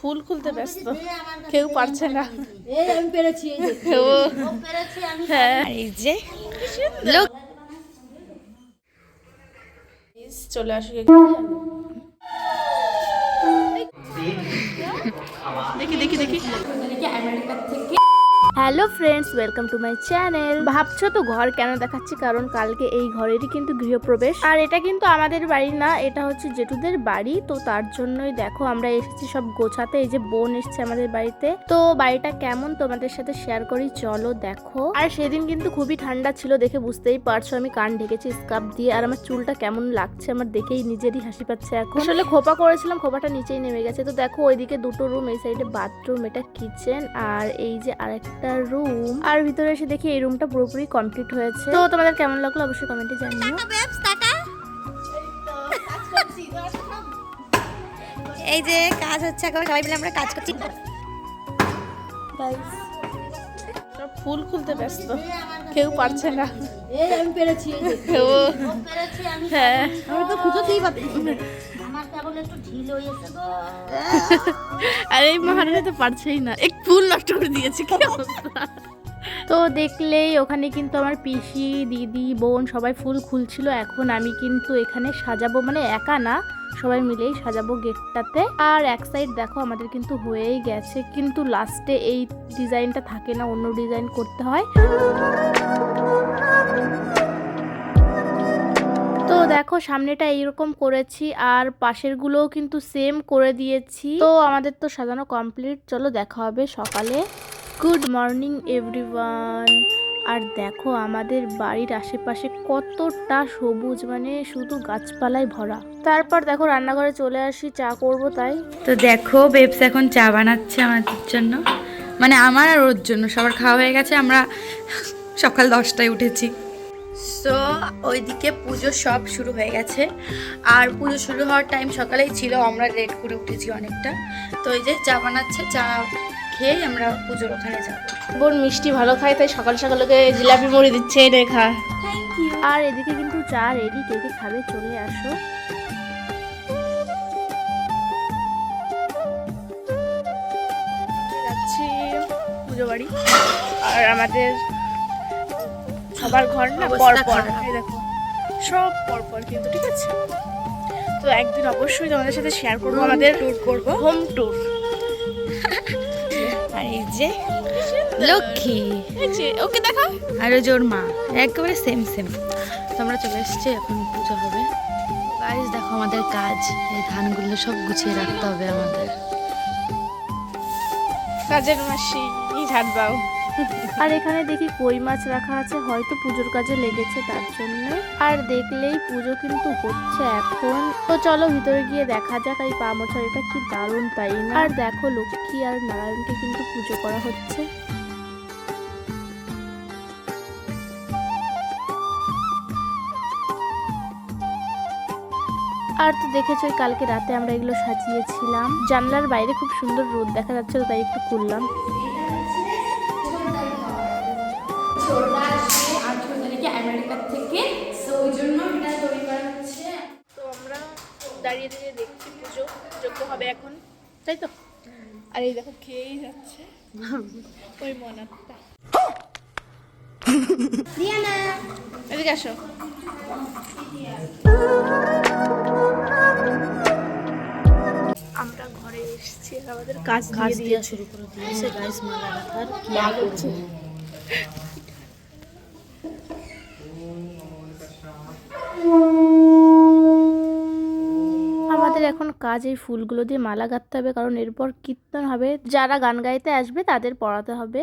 ফুল খুলতে ব্যস্ত। কেউ পারছে না। এই আমি পেরেছি এই যে ও। পেরেছি আমি হ্যাঁ। এই যে লোক চলে আসুক দেখি দেখি দেখি। দেখি hello friends welcome to my channel ভাবছ তো ঘর কেন দেখাচ্ছি? কারণ কালকে এই ঘরেরই কিন্তু গৃহপ্রবেশ। আর এটা কিন্তু আমাদের বাড়ি না, এটা হচ্ছে জেঠুদের বাড়ি। তো তার জন্যই দেখো, আমরা এসেছি সব গোছাতে। এই যে বোন এসছে আমাদের বাড়িতে। তো বাড়িটা কেমন তোমাদের সাথে শেয়ার করি, চলো দেখো। আর সেদিন কিন্তু খুবই ঠান্ডা ছিল দেখে বুঝতেই পারছ, আমি কান ঢেকেছি স্কার্ফ দিয়ে। আর আমার চুলটা কেমন লাগছে, আমার দেখেই নিজেরই হাসি পাচ্ছে এখন। আসলে খোপা করেছিলাম, খোপাটা নিচেই নেমে গেছে। তো দেখো, ওইদিকে দুটো রুম এই সাইডে বাথরুম এটা কিচেন আর এই যে আরেকটা রুম আর ভিতরে এসে দেখি এই রুমটা পুরোপুরি কমপ্লিট হয়েছে। তো তোমাদের কেমন লাগল অবশ্যই কমেন্টে জানিও। এই যে কাজ হচ্ছে এখন সবাই মিলে আমরা কাজ করছি। সব ফুল খুলতে ব্যস্ত। কেউ পারছে না। এই আমি পেরেছি এই যে। পেরেছি আমি হ্যাঁ। আমি তো খুঁজোতেই পারছি আর এই মহারানী তো পারছেই না। এক ফুল নষ্ট করে দিয়েছে কি অবস্থা? তো দেখলেই ওখানে কিন্তু আমার পিসি দিদি বোন সবাই ফুল খুলছিল। এখন আমি কিন্তু এখানে সাজাবো মানে একা না সবাই মিলেই সাজাবো গেটটাতে। আর এক সাইড দেখো আমাদের কিন্তু হয়েই গেছে। কিন্তু লাস্টে এই ডিজাইনটা থাকে না অন্য ডিজাইন করতে হয়। দেখো সামনেটা এইরকম করেছি আর পাশের গুলোও কিন্তু সেম করে দিয়েছি। তো আমাদের তো সাজানো কমপ্লিট চলো দেখা হবে সকালে। গুড মর্নিং এভরিওয়ান আর দেখো আমাদের বাড়ির আশেপাশে কতটা সবুজ মানে শুধু গাছপালায় ভরা। তারপর দেখো রান্নাঘরে চলে আসি চা করব তাই। তো দেখো বেবস এখন চা বানাচ্ছে আমাদের জন্য। মানে আমার আর ওর জন্য। সবার খাওয়া হয়ে গেছে আমরা সকাল দশটায় উঠেছি। সো ওইদিকে পুজো সব শুরু হয়ে গেছে। আর পুজো শুরু হওয়ার টাইম সকালেই ছিল আমরা লেট করে উঠেছি অনেকটা। তো এই যে চা বানাচ্ছে চা খেয়েই আমরা পুজোর ওখানে যাব। বোন মিষ্টি ভালো খায় তাই সকাল সকাল ওকে জিলাপি মুড়ি দিচ্ছে এনে খা আর এদিকে কিন্তু চা রেডি কে কে খাবে চলে আসো। যাচ্ছি পুজো বাড়ি। আর আমাদের সবার ঘর না পর পর দেখো সব পর পর কিন্তু ঠিক আছে? তো একদিন অবশ্যই তোমাদের সাথে শেয়ার করব আমাদের ট্যুর করব। হোম ট্যুর আর এই যে লক্ষ্মী। ওকে দেখা আর ওই যে ওর মা একেবারে সেম সেম তোমরা চলে এসেছি এখন পুজো হবে। গাইজ দেখো আমাদের কাজ এই ধানগুলো সব গুছিয়ে রাখতে হবে আমাদের। কাজের মাসি ঝাড় দাও আর এখানে দেখি কই মাছ রাখা আছে, হয়তো পুজোর কাজে লেগেছে তার জন্য। আর দেখলেই পুজো কিন্তু হচ্ছে এখন। তো চলো ভিতরে গিয়ে দেখা যাক এই পা মোছার এটা কি দারুণ, তাই না? আর দেখো লক্ষ্মী আর নারায়ণকে কিন্তু পুজো করা হচ্ছে। আর তো দেখেছ কালকে রাতে আমরা এগুলো সাজিয়েছিলাম। জানলার বাইরে খুব সুন্দর রোদ দেখা যাচ্ছিল, তাই একটু করলাম দাঁড়িয়ে দাঁড়িয়ে দেখছি পুজো যোগ্য হবে এখন। তাই তো? আর এই দেখো খেয়েই যাচ্ছে। ওই মনারটা। এদিকে আসো। আমরা ঘরে এসেছি আমাদের কাজ কাজ দিয়ে শুরু করে দিয়েছে। গাইস মালা রাখার কি? করছে। আমাদের এখন কাজ এই ফুলগুলো দিয়ে মালা গাঁথতে হবে, কারণ এরপর কীর্তন হবে। যারা গান গাইতে আসবে, তাদের পড়াতে হবে।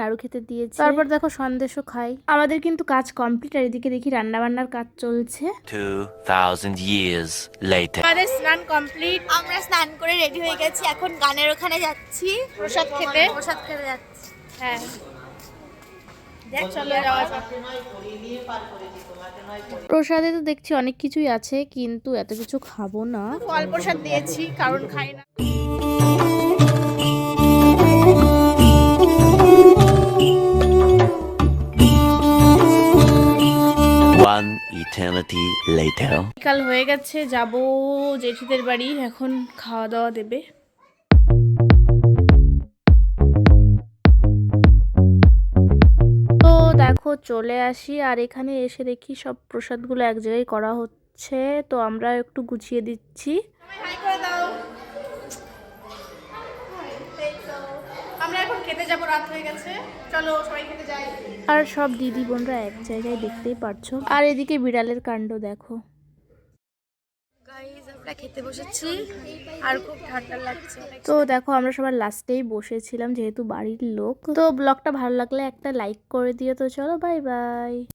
নাড়ু খেতে দিয়েছে। তারপর দেখো সন্দেশও খাই আমাদের কিন্তু কাজ কমপ্লিট আর এদিকে দেখি রান্না বান্নার কাজ চলছে। 2,000 years later. আমাদের স্নান কমপ্লিট আমরা স্নান করে রেডি হয়ে গেছি এখন গানের ওখানে যাচ্ছি। প্রসাদ খেতে। প্রসাদ খেতে যাচ্ছি। হ্যাঁ। প্রসাদে তো দেখছি অনেক কিছুই আছে কিন্তু এত কিছু খাব না। ফল প্রসাদ দিয়েছি কারণ খাই না। Later. কাল হয়ে গেছে যাব জেঠিদের বাড়ি এখন খাওয়া দাওয়া দেবে তো দেখো চলে আসি আর এখানে এসে দেখি সব প্রসাদগুলো এক জায়গায় করা হচ্ছে তো আমরা একটু গুছিয়ে দিচ্ছি আমরা এখন খেতে যাব রাত হয়ে গেছে। চলো সবাই খেতে যাই। আর সব দিদি বোনরা এক জায়গায় দেখতেই পারছ। আর এদিকে বিড়ালের কাণ্ড দেখো। আমরা খেতে বসেছি আর খুব ঠান্ডা লাগছে। তো দেখো আমরা সবার লাস্টেই বসেছিলাম যেহেতু বাড়ির লোক। তো ব্লগটা ভালো লাগলে একটা লাইক করে দিও। তো চলো বাই বাই